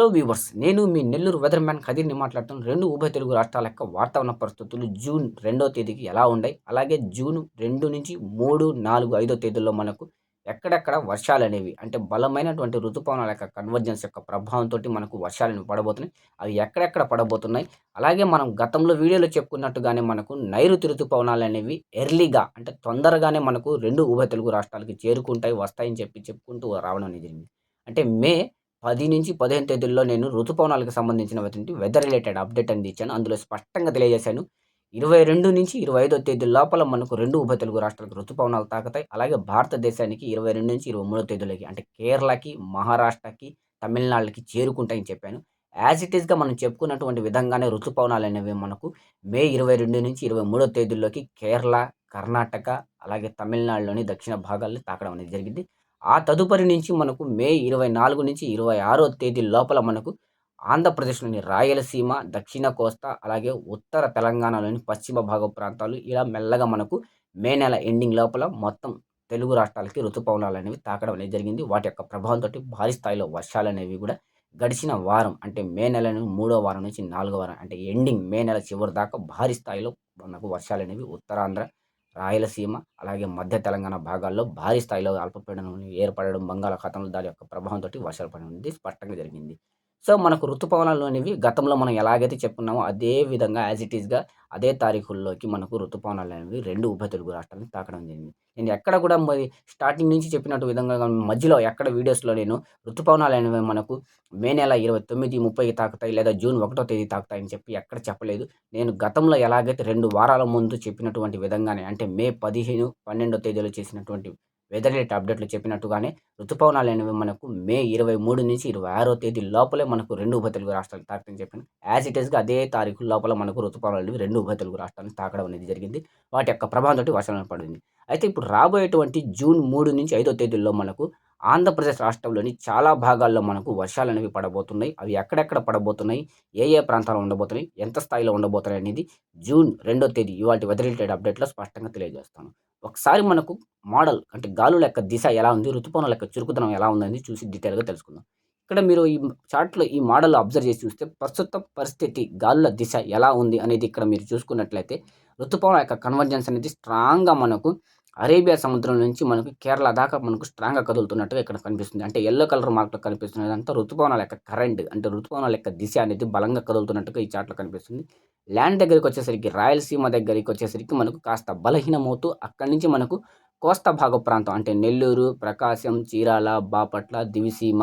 Hello viewers నేను మీ Nellore weather man ఖదీర్ని మాట్లాడుతున్నాను రెండు ఉభయ తెలుగు రాష్ట్రాల యొక్క వాతావరణ పరిస్థితులు జూన్ రెండో తేదీకి ఎలా ఉన్నాయి? అలాగే జూన్ రెండు నుంచి మూడు నాలుగు ఐదో తేదీల్లో మనకు ఎక్కడెక్కడ వర్షాలు అనేవి? అంటే బలమైనటువంటి ఋతుపవనాల యొక్క కన్వర్జెన్స్ యొక్క ప్రభావంతో మనకు వర్షాలు పడబోతున్నాయి. అవి ఎక్కడెక్కడ పడబోతున్నాయి? అలాగే మనం గతంలో వీడియోలో చెప్పుకున్నట్టుగానే మనకు నైరుతి ఋతుపవనాలు అనేవి ఎర్లీగా అంటే తొందరగానే మనకు రెండు ఉభయ తెలుగు రాష్ట్రాలకి చేరుకుంటాయి వస్తాయని చెప్పి చెప్పుకుంటూ రావడం అనేది జరిగింది. అంటే మే పది నుంచి పదిహేను తేదీల్లో నేను ఋతుపవనాలకు సంబంధించినటువంటి వెదర్ రిలేటెడ్ అప్డేట్ అనేది ఇచ్చాను. అందులో స్పష్టంగా తెలియజేశాను. ఇరవై రెండు నుంచి ఇరవై ఐదో తేదీ లోపల మనకు రెండు ఉభయ తెలుగు రాష్ట్రాలకు ఋతుపవనాలు తాకుతాయి. అలాగే భారతదేశానికి ఇరవై రెండు నుంచి ఇరవై మూడో తేదీలకి అంటే కేరళకి మహారాష్ట్రకి తమిళనాడుకి చేరుకుంటాయని చెప్పాను. యాజ్ ఇట్ ఈస్గా మనం చెప్పుకున్నటువంటి విధంగానే ఋతుపవనాలు అనేవి మనకు మే ఇరవై రెండు నుంచి ఇరవై మూడో తేదీల్లోకి కేరళ కర్ణాటక అలాగే తమిళనాడులోని దక్షిణ భాగాల్లో తాకడం అనేది జరిగింది. ఆ తదుపరి నుంచి మనకు మే ఇరవై నాలుగు నుంచి ఇరవై ఆరో తేదీ లోపల మనకు ఆంధ్రప్రదేశ్లోని రాయలసీమ దక్షిణ కోస్తా అలాగే ఉత్తర తెలంగాణలోని పశ్చిమ భాగ ప్రాంతాలు ఇలా మెల్లగా మనకు మే నెల ఎండింగ్ లోపల మొత్తం తెలుగు రాష్ట్రాలకి ఋతుపవనాలు అనేవి తాకడం అనేది జరిగింది. వాటి యొక్క ప్రభావంతో భారీ స్థాయిలో వర్షాలు అనేవి కూడా గడిచిన వారం అంటే మే నెల మూడో వారం నుంచి నాలుగో వారం అంటే ఎండింగ్ మే నెల చివరి దాకా భారీ స్థాయిలో మనకు వర్షాలు అనేవి ఉత్తరాంధ్ర రాయలసీమ అలాగే మధ్య తెలంగాణ భాగాల్లో భారీ స్థాయిలో అల్పపీడనం ఏర్పడడం బంగాళాఖాతంలో దాని యొక్క ప్రభావంతో వర్షాలు పడడం స్పష్టంగా జరిగింది. సో మనకు ఋతుపవనాలు అనేవి గతంలో మనం ఎలాగైతే చెప్పుకున్నామో అదే విధంగా యాజ్ ఇట్ ఈస్గా అదే తారీఖుల్లోకి మనకు ఋతుపవనాలు అనేవి రెండు ఉభయ తెలుగు రాష్ట్రాలను తాకడం జరిగింది. నేను ఎక్కడ కూడా మరి స్టార్టింగ్ నుంచి చెప్పినట్టు విధంగా మధ్యలో ఎక్కడ వీడియోస్లో నేను ఋతుపవనాలు అనేవి మనకు మే నెల ఇరవై తొమ్మిది ముప్పైకి తాకుతాయి లేదా జూన్ ఒకటో తేదీ తాకుతాయని చెప్పి ఎక్కడ చెప్పలేదు. నేను గతంలో ఎలాగైతే రెండు వారాల ముందు చెప్పినటువంటి విధంగానే అంటే మే పదిహేను పన్నెండో తేదీలో చేసినటువంటి వెదర్ రిలేటెడ్ అప్డేట్లు చెప్పినట్టుగానే ఋతుపవనాలు అనేవి మనకు మే ఇరవై మూడు నుంచి ఇరవై ఆరో తేదీ లోపలే మనకు రెండు ఉభయ తెలుగు రాష్ట్రాలు తాకుతాయని చెప్పాను. యాజ్ ఇట్ ఈస్గా అదే తారీఖు లోపల మనకు ఋతుపవనాలు అనేవి రెండు ఉభయ తెలుగు రాష్ట్రాలను తాకడం అనేది జరిగింది. వాటి యొక్క ప్రభావంతో వర్షాలను పడింది. అయితే ఇప్పుడు రాబోయేటువంటి జూన్ మూడు నుంచి ఐదో తేదీల్లో మనకు ఆంధ్రప్రదేశ్ రాష్ట్రంలోని చాలా భాగాల్లో మనకు వర్షాలు అనేవి పడబోతున్నాయి. అవి ఎక్కడెక్కడ పడబోతున్నాయి? ఏ ఏ ప్రాంతాల్లో ఉండబోతున్నాయి? ఎంత స్థాయిలో ఉండబోతున్నాయి అనేది జూన్ రెండో తేదీ ఇవాటి వెదర్ రిలేటెడ్ అప్డేట్లో స్పష్టంగా తెలియజేస్తాను. ఒకసారి మనకు మోడల్ అంటే గాలుల యొక్క దిశ ఎలా ఉంది ఋతుపవనాల యొక్క చురుకుదనం ఎలా ఉందని చూసి డీటెయిల్గా తెలుసుకుందాం. ఇక్కడ మీరు ఈ చార్ట్లో ఈ మోడల్ అబ్జర్వ్ చేసి చూస్తే ప్రస్తుత పరిస్థితి గాలుల దిశ ఎలా ఉంది అనేది ఇక్కడ మీరు చూసుకున్నట్లయితే ఋతుపవనాల యొక్క కన్వర్జెన్స్ అనేది స్ట్రాంగ్గా మనకు అరేబియా సముద్రం నుంచి మనకు కేరళ దాకా మనకు స్ట్రాంగ్గా కదులుతున్నట్టుగా ఇక్కడ కనిపిస్తుంది. అంటే ఎల్లో కలర్ మార్క్లో కనిపిస్తున్నది అంతా ఋతుపవనాల యొక్క కరెంట్ అంటే ఋతుపవనాల యొక్క దిశ అనేది బలంగా కదులుతున్నట్టుగా ఈ చాట్లో కనిపిస్తుంది. ల్యాండ్ దగ్గరికి వచ్చేసరికి రాయలసీమ దగ్గరికి వచ్చేసరికి మనకు కాస్త బలహీనమవుతూ అక్కడి నుంచి మనకు కోస్తా భాగ ప్రాంతం అంటే నెల్లూరు ప్రకాశం చీరాల బాపట్ల దివిసీమ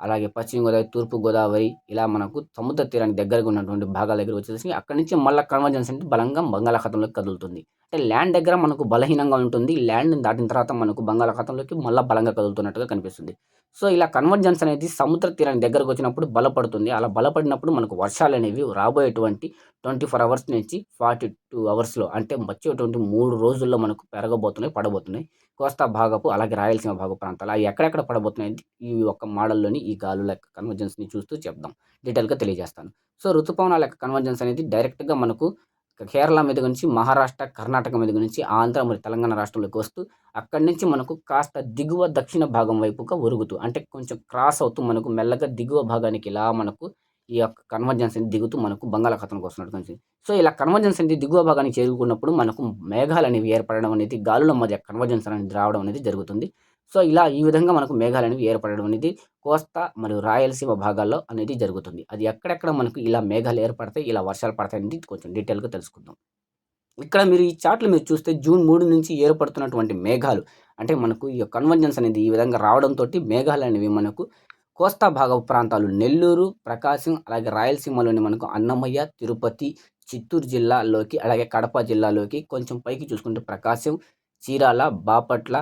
అలాగే పశ్చిమ గోదావరి తూర్పు గోదావరి ఇలా మనకు సముద్ర తీరానికి దగ్గరగా ఉన్నటువంటి భాగాల దగ్గర వచ్చేసి అక్కడి నుంచి మళ్ళీ కన్వర్జెన్స్ అంటే బలంగా బంగాళాఖాతంలోకి కదులుతుంది. అంటే ల్యాండ్ దగ్గర మనకు బలహీనంగా ఉంటుంది. ల్యాండ్ని దాటిన తర్వాత మనకు బంగాళాఖాతంలోకి మళ్ళీ బలంగా కదులుతున్నట్టుగా కనిపిస్తుంది. సో ఇలా కన్వర్జెన్స్ అనేది సముద్ర తీరానికి దగ్గరకు వచ్చినప్పుడు బలపడుతుంది. అలా బలపడినప్పుడు మనకు వర్షాలు అనేవి రాబోయేటువంటి ట్వంటీ ఫోర్ అవర్స్ నుంచి ఫార్టీ టూ అవర్స్లో అంటే వచ్చేటువంటి మూడు రోజుల్లో మనకు పెరగబోతున్నాయి పడబోతున్నాయి. కోస్తా భాగపు అలాగే రాయలసీమ భాగ ప్రాంతాలు అవి ఎక్కడెక్కడ పడబోతున్నాయి ఈ ఒక్క మోడల్లోని ఈ గాలుల యొక్క కన్వర్జెన్స్ని చూస్తూ చెప్దాం. డీటెయిల్గా తెలియజేస్తాను. సో ఋతుపవనాల యొక్క కన్వర్జెన్స్ అనేది డైరెక్ట్గా మనకు కేరళ మీద నుంచి మహారాష్ట్ర కర్ణాటక మీద నుంచి ఆంధ్ర మరియు తెలంగాణ రాష్ట్రంలోకి వస్తూ అక్కడి నుంచి మనకు కాస్త దిగువ దక్షిణ భాగం వైపుగా ఒరుగుతూ అంటే కొంచెం క్రాస్ అవుతూ మనకు మెల్లగా దిగువ భాగానికి ఇలా మనకు ఈ యొక్క కన్వర్జెన్స్ అనేది దిగుతూ మనకు బంగాళాఖాతంలోకి వస్తున్నట్టు సో ఇలా కన్వర్జెన్స్ అనేది దిగువ భాగానికి చేరుకున్నప్పుడు మనకు మేఘాలు అనేవి ఏర్పడడం అనేది గాలుల మధ్య కన్వర్జెన్స్ అనేది రావడం అనేది జరుగుతుంది. సో ఇలా ఈ విధంగా మనకు మేఘాలు అనేవి ఏర్పడడం అనేది కోస్తా మరియు రాయలసీమ భాగాల్లో అనేది జరుగుతుంది. అది ఎక్కడెక్కడ మనకు ఇలా మేఘాలు ఏర్పడతాయి ఇలా వర్షాలు పడతాయి అనేది కొంచెం డీటెయిల్గా తెలుసుకుందాం. ఇక్కడ మీరు ఈ చార్ట్లు మీరు చూస్తే జూన్ మూడు నుంచి ఏర్పడుతున్నటువంటి మేఘాలు అంటే మనకు ఈ కన్వర్జెన్స్ అనేది ఈ విధంగా రావడంతో మేఘాలు అనేవి మనకు కోస్తా భాగ ప్రాంతాలు నెల్లూరు ప్రకాశం అలాగే రాయలసీమలోని మనకు అన్నమయ్య తిరుపతి చిత్తూరు జిల్లాలోకి అలాగే కడప జిల్లాలోకి కొంచెం పైకి చూసుకుంటే ప్రకాశం చీరాల బాపట్ల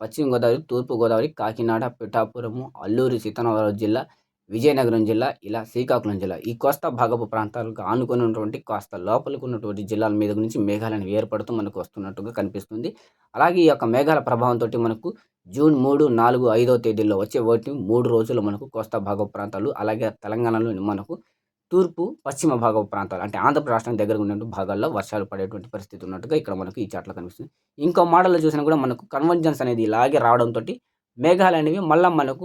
పశ్చిమ గోదావరి తూర్పు గోదావరి కాకినాడ పిఠాపురము అల్లూరి సీతారామరాజు జిల్లా విజయనగరం జిల్లా ఇలా శ్రీకాకుళం జిల్లా. ఈ కోస్తా భాగపు ప్రాంతాలకు ఆనుకుని ఉన్నటువంటి కాస్త లోపలికి ఉన్నటువంటి జిల్లాల మీద నుంచి మేఘాలను ఏర్పడుతూ మనకు వస్తున్నట్టుగా కనిపిస్తుంది. అలాగే ఈ యొక్క మేఘాల ప్రభావంతో మనకు జూన్ మూడు నాలుగు ఐదో తేదీల్లో వచ్చే ఓటి మూడు రోజులు మనకు కోస్తా భాగపు ప్రాంతాలు అలాగే తెలంగాణలోని మనకు తూర్పు పశ్చిమ భాగ ప్రాంతాలు అంటే ఆంధ్రప్రదేశ్ రాష్ట్రం దగ్గర ఉన్నటువంటి భాగాల్లో వర్షాలు పడేటువంటి పరిస్థితి ఉన్నట్టుగా ఇక్కడ మనకు ఈ చాట్లో కనిపిస్తుంది ఇంకో మోడల్లో చూసినా కూడా మనకు కన్వర్జెన్స్ అనేది ఇలాగే రావడంతో మేఘాలు అనేవి మళ్ళీ మనకు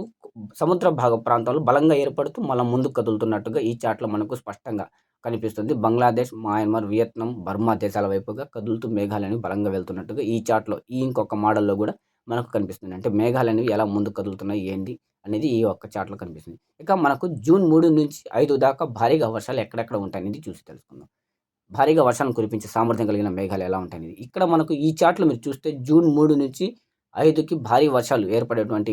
సముద్ర భాగ ప్రాంతాలు బలంగా ఏర్పడుతూ మళ్ళీ ముందుకు కదులుతున్నట్టుగా ఈ చాట్లో మనకు స్పష్టంగా కనిపిస్తుంది. బంగ్లాదేశ్, మయన్మార్, వియత్నాం, బర్మా దేశాల వైపుగా కదులుతూ మేఘాలని బలంగా వెళ్తున్నట్టుగా ఈ చాట్లో ఈ ఇంకొక మోడల్‌లో కూడా మనకు కనిపిస్తుంది. అంటే మేఘాలనేవి ఎలా ముందుకు కదులుతున్నాయి ఏంటి అనేది ఈ ఒక్క చాట్లో కనిపిస్తుంది. ఇక మనకు జూన్ మూడు నుంచి ఐదు దాకా భారీగా వర్షాలు ఎక్కడెక్కడ ఉంటాయనేది చూసి తెలుసుకుందాం. భారీగా వర్షాలను కురిపించే సామర్థ్యం కలిగిన మేఘాలు ఎలా ఉంటాయనేది. ఇక్కడ మనకు ఈ చార్ట్‌లో మీరు చూస్తే జూన్ మూడు నుంచి ఐదుకి భారీ వర్షాలు ఏర్పడేటువంటి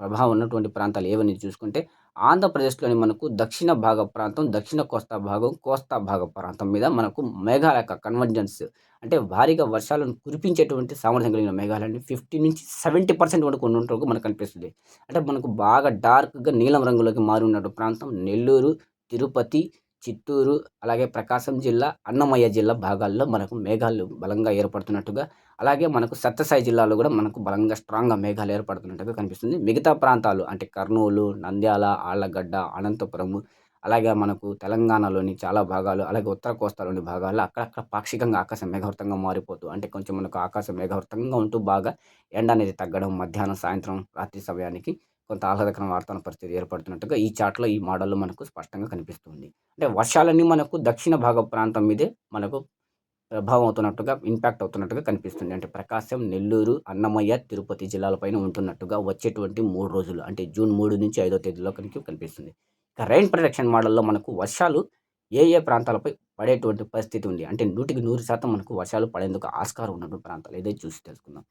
ప్రభావం ఉన్నటువంటి ప్రాంతాలు ఏవనేది చూసుకుంటే ఆంధ్రప్రదేశ్‌లోని మనకు దక్షిణ భాగ ప్రాంతం, దక్షిణ కోస్తా భాగం, కోస్తా భాగ ప్రాంతం మీద మనకు మేఘాల యొక్క కన్వర్జెన్స్ అంటే భారీగా వర్షాలను కురిపించేటువంటి సామర్థ్యం కలిగిన మేఘాలన్నీ 50-70% వరకు ఉన్నట్టు మనకు కనిపిస్తుంది. అంటే మనకు బాగా డార్క్‌గా నీలం రంగులోకి మారి ఉన్నటువంటి ప్రాంతం నెల్లూరు, తిరుపతి, చిత్తూరు, అలాగే ప్రకాశం జిల్లా, అన్నమయ్య జిల్లా భాగాల్లో మనకు మేఘాలు బలంగా ఏర్పడుతున్నట్టుగా, అలాగే మనకు సత్యసాయి జిల్లాలో కూడా మనకు బలంగా స్ట్రాంగ్‌గా మేఘాలు ఏర్పడుతున్నట్టుగా కనిపిస్తుంది. మిగతా ప్రాంతాలు అంటే కర్నూలు, నంద్యాల, ఆళ్ళగడ్డ, అనంతపురము, అలాగే మనకు తెలంగాణలోని చాలా భాగాలు, అలాగే ఉత్తర కోస్తాలోని భాగాల్లో అక్కడక్కడ పాక్షికంగా ఆకాశం మేఘావృతంగా మారిపోతూ అంటే కొంచెం మనకు ఆకాశం మేఘావృతంగా ఉంటూ బాగా ఎండ అనేది తగ్గడం మధ్యాహ్నం, సాయంత్రం, రాత్రి సమయానికి కొంత ఆహ్లాదకరం వార్తాన పరిస్థితి ఏర్పడుతున్నట్టుగా ఈ చాట్లో ఈ మోడల్‌లో మనకు స్పష్టంగా కనిపిస్తుంది. అంటే వర్షాలన్నీ మనకు దక్షిణ భాగ ప్రాంతం మీదే మనకు ప్రభావం అవుతున్నట్టుగా, ఇంపాక్ట్ అవుతున్నట్టుగా కనిపిస్తుంది. అంటే ప్రకాశం, నెల్లూరు, అన్నమయ్య, తిరుపతి జిల్లాలపైన ఉంటున్నట్టుగా వచ్చేటువంటి మూడు రోజులు అంటే జూన్ మూడు నుంచి ఐదో తేదీలో కనుక కనిపిస్తుంది. ఇక రైన్ ప్రొడక్షన్ మోడల్‌లో మనకు వర్షాలు ఏ ఏ ప్రాంతాలపై పడేటువంటి పరిస్థితి ఉంది. అంటే 100కి 100% మనకు వర్షాలు పడేందుకు ఆస్కారం ఉన్నటువంటి ప్రాంతాలు ఏదో చూసి తెలుసుకుందాం.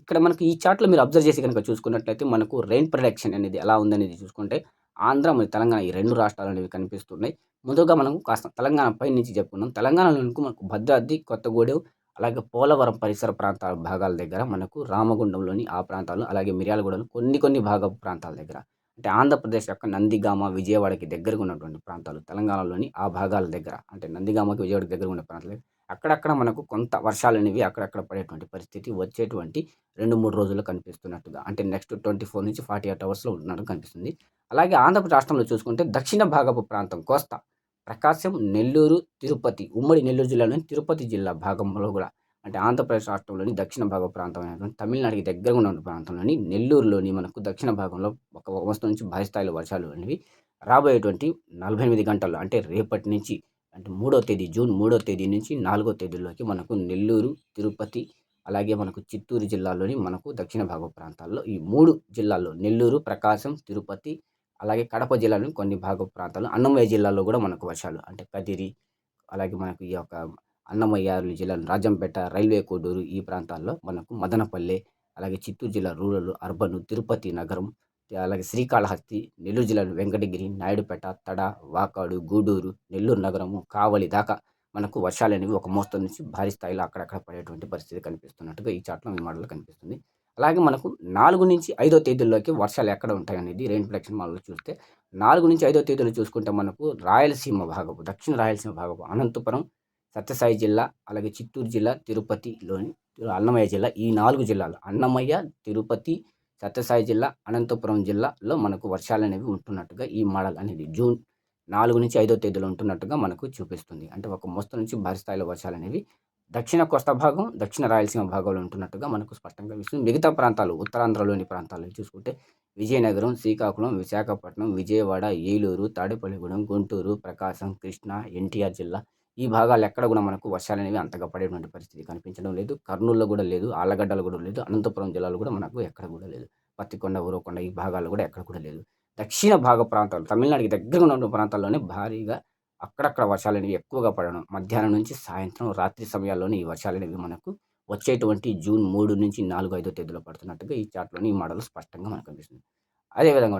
ఇక్కడ మనకు ఈ చార్ట్‌లో మీరు అబ్జర్వ్ చేసి గనుక చూసుకున్నట్లయితే మనకు రైన్ ప్రొడక్షన్ అనేది ఎలా ఉందనేది చూసుకుంటే ఆంధ్ర మరియు తెలంగాణ ఈ రెండు రాష్ట్రాలు అనేవి కనిపిస్తున్నాయి. ముందుగా మనం కాస్త తెలంగాణ పై నుంచి చెప్పుకున్నాం తెలంగాణలో మనకు భద్రాద్రి, కొత్తగూడెం, అలాగే పోలవరం పరిసర ప్రాంతాల భాగాల దగ్గర మనకు రామగుండంలోని ఆ ప్రాంతాలు, అలాగే మిర్యాలగూడలో కొన్ని కొన్ని భాగపు ప్రాంతాల దగ్గర. అంటే ఆంధ్రప్రదేశ్ యొక్క నందిగామ, విజయవాడకి దగ్గరగా ఉన్నటువంటి ప్రాంతాలు తెలంగాణలోని ఆ భాగాల దగ్గర. అంటే నందిగామకి, విజయవాడకి దగ్గర ఉన్న ప్రాంతాలు అక్కడక్కడ మనకు కొంత వర్షాలనేవి అక్కడక్కడ పడేటువంటి పరిస్థితి వచ్చేటువంటి 2, 3 రోజుల్లో కనిపిస్తున్నట్టుగా. అంటే నెక్స్ట్ 24-48 అవర్స్‌లో ఉన్నట్టు కనిపిస్తుంది. అలాగే ఆంధ్రప్రదేశ్ రాష్ట్రంలో చూసుకుంటే దక్షిణ భాగపు ప్రాంతం కోస్తా ప్రకాశం, నెల్లూరు, తిరుపతి ఉమ్మడి నెల్లూరు జిల్లాలోని తిరుపతి జిల్లా భాగంలో కూడా అంటే ఆంధ్రప్రదేశ్ రాష్ట్రంలోని దక్షిణ భాగ ప్రాంతం తమిళనాడుకి దగ్గరగా ఉన్న ప్రాంతంలోని నెల్లూరులోని మనకు దక్షిణ భాగంలో ఒక వస్తు నుంచి భారీ స్థాయిలో వర్షాలు అనేవి రాబోయేటువంటి 48 గంటల్లో అంటే రేపటి నుంచి అంటే మూడో తేదీ జూన్ మూడో తేదీ నుంచి నాలుగో తేదీలోకి మనకు నెల్లూరు, తిరుపతి, అలాగే మనకు చిత్తూరు జిల్లాలోని మనకు దక్షిణ భాగ ప్రాంతాల్లో ఈ మూడు జిల్లాల్లో నెల్లూరు, ప్రకాశం, తిరుపతి, అలాగే కడప జిల్లాలోని కొన్ని భాగ ప్రాంతాలు, అన్నమయ్య జిల్లాలో కూడా మనకు వర్షాలు అంటే కదిరి, అలాగే మనకు ఈ యొక్క అన్నమయ్య జిల్లాలో రాజంపేట, రైల్వే కోడూరు ఈ ప్రాంతాల్లో మనకు మదనపల్లె, అలాగే చిత్తూరు జిల్లా రూరల్, అర్బన్, తిరుపతి నగరం, అలాగే శ్రీకాళహస్తి, నెల్లూరు జిల్లాలో వెంకటగిరి, నాయుడుపేట, తడ, వాకాడు, గూడూరు, నెల్లూరు నగరము, కావలి దాకా మనకు వర్షాలు అనేవి ఒక మోస్తరు నుంచి భారీ స్థాయిలో అక్కడక్కడ పడేటువంటి పరిస్థితి కనిపిస్తున్నట్టుగా ఈ చాట్లో మీ మోడల్‌లో కనిపిస్తుంది. అలాగే మనకు 4-5 తేదీల్లోకి వర్షాలు ఎక్కడ ఉంటాయనేది రెయిన్ ప్రొడక్షన్ మాల్లో చూస్తే 4-5 తేదీలు చూసుకుంటే మనకు రాయలసీమ భాగపు దక్షిణ రాయలసీమ భాగపు అనంతపురం, సత్యసాయి జిల్లా, అలాగే చిత్తూరు జిల్లా, తిరుపతిలోని అన్నమయ్య జిల్లా ఈ నాలుగు జిల్లాలు అన్నమయ్య, తిరుపతి, సత్యసాయి జిల్లా, అనంతపురం జిల్లాలో మనకు వర్షాలు అనేవి ఉంటున్నట్టుగా ఈ మోడల్ అనేది జూన్ 4-5 తేదీలో ఉంటున్నట్టుగా మనకు చూపిస్తుంది. అంటే ఒక మోస్తరు నుంచి భారీ స్థాయిలో వర్షాలు అనేవి దక్షిణ కోస్తా భాగం, దక్షిణ రాయలసీమ భాగంలో ఉంటున్నట్టుగా మనకు స్పష్టంగా కనిపిస్తుంది. మిగతా ప్రాంతాలు ఉత్తరాంధ్రలోని ప్రాంతాలు చూసుకుంటే విజయనగరం, శ్రీకాకుళం, విశాఖపట్నం, విజయవాడ, ఏలూరు, తాడేపల్లిగూడెం, గుంటూరు, ప్రకాశం, కృష్ణా, ఎన్టీఆర్ జిల్లా ఈ భాగాలు ఎక్కడ కూడా మనకు వర్షాలు అనేవి అంతగా పడేటువంటి పరిస్థితి కనిపించడం లేదు. కర్నూలులో కూడా లేదు, ఆలగడ్డలు కూడా లేదు, అనంతపురం జిల్లాలో కూడా మనకు ఎక్కడ కూడా లేదు. పత్తికొండ, ఊరకొండ ఈ భాగాలు కూడా ఎక్కడ కూడా లేదు. దక్షిణ భాగ ప్రాంతాలు తమిళనాడుకి దగ్గరగా ఉన్న ప్రాంతాల్లోనే భారీగా అక్కడక్కడ వర్షాలనేవి ఎక్కువగా పడడం. మధ్యాహ్నం నుంచి సాయంత్రం, రాత్రి సమయాల్లోనే ఈ వర్షాలు అనేవి మనకు వచ్చేటువంటి జూన్ 3-4, 5 తేదీలో పడుతున్నట్టుగా ఈ చార్ట్‌లోని ఈ మోడల్ స్పష్టంగా మనకు కనిపిస్తుంది. అదే విధంగా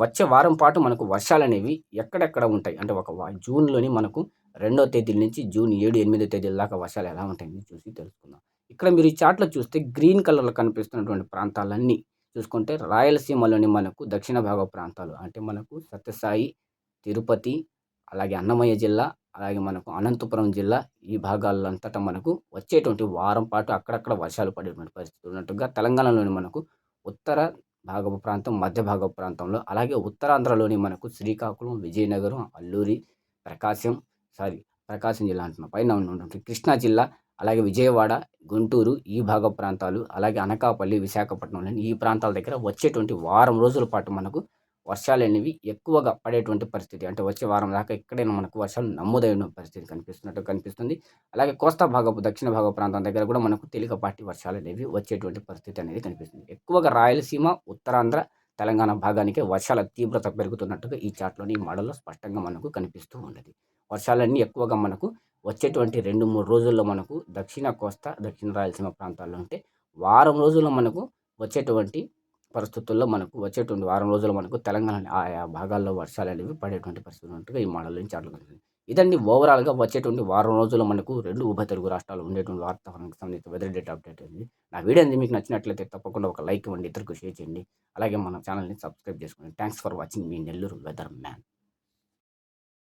వచ్చే వారం పాటు మనకు వర్షాలనేవి ఎక్కడెక్కడ ఉంటాయి అంటే ఒక జూన్‌లోని మనకు రెండో తేదీ నుంచి జూన్ 7, 8 తేదీల దాకా వర్షాలు ఎలా ఉంటాయని చూసి తెలుసుకుందాం. ఇక్కడ మీరు ఈ చార్ట్‌లో చూస్తే గ్రీన్ కలర్‌లో కనిపిస్తున్నటువంటి ప్రాంతాలన్నీ చూసుకుంటే రాయలసీమలోని మనకు దక్షిణ భాగ ప్రాంతాలు అంటే మనకు సత్యసాయి, తిరుపతి, అలాగే అన్నమయ్య జిల్లా, అలాగే మనకు అనంతపురం జిల్లా ఈ భాగాలంతటా అంతటా మనకు వచ్చేటువంటి వారం పాటు అక్కడక్కడ వర్షాలు పడేటువంటి పరిస్థితి ఉన్నట్టుగా తెలంగాణలోని మనకు ఉత్తర భాగపు ప్రాంతం, మధ్య భాగపు ప్రాంతంలో అలాగే ఉత్తరాంధ్రలోని మనకు శ్రీకాకుళం, విజయనగరం, అల్లూరి, ప్రకాశం సారీ ప్రకాశం జిల్లా అంటున్నా పైన ఉన్నటువంటి కృష్ణా జిల్లా, అలాగే విజయవాడ, గుంటూరు ఈ భాగ ప్రాంతాలు, అలాగే అనకాపల్లి, విశాఖపట్నంలోని ఈ ప్రాంతాల దగ్గర వచ్చేటువంటి వారం రోజుల పాటు మనకు వర్షాలు అనేవి ఎక్కువగా పడేటువంటి పరిస్థితి. అంటే వచ్చే వారం దాకా ఎక్కడైనా మనకు వర్షాలు నమోదైన పరిస్థితి కనిపిస్తున్నట్టు కనిపిస్తుంది. అలాగే కోస్తా భాగపు దక్షిణ భాగ ప్రాంతం దగ్గర కూడా మనకు తేలికపాటి వర్షాలు అనేవి వచ్చేటువంటి పరిస్థితి అనేది కనిపిస్తుంది. ఎక్కువగా రాయలసీమ ఉత్తరాంధ్ర తెలంగాణ భాగానికి వర్షాల తీవ్రత పెరుగుతున్నట్టుగా ఈ చాట్లోని ఈ మోడల్లో స్పష్టంగా మనకు కనిపిస్తూ ఉన్నది. వర్షాలన్నీ ఎక్కువగా మనకు వచ్చేటువంటి రెండు మూడు రోజుల్లో మనకు దక్షిణ కోస్తా దక్షిణ రాయలసీమ ప్రాంతాల్లో ఉంటే వారం రోజుల్లో మనకు వచ్చేటువంటి పరిస్థితుల్లో మనకు వచ్చేటువంటి వారం రోజుల్లో మనకు తెలంగాణ ఆయా భాగాల్లో వర్షాలు అనేవి పడేటువంటి పరిస్థితి ఉన్నట్టుగా ఈ మోడల్ నుంచి చాట్లు ఇదండి ఓవరాల్గా వచ్చేటువంటి వారం రోజుల్లో మనకు రెండు ఉభయ తెలుగు రాష్ట్రాలు ఉండేటువంటి వాతావరణానికి సంబంధించిన వెదర్ డేట్ అప్డేట్ అయింది నా వీడియో అనేది మీకు నచ్చినట్లయితే తప్పకుండా ఒక లైక్ ఇవ్వండి ఇద్దరికి షేర్ చేయండి. అలాగే మన ఛానల్ని సబ్స్క్రైబ్ చేసుకోండి. థ్యాంక్స్ ఫర్ వాచింగ్ మీ నెల్లూరు వెదర్ మ్యాన్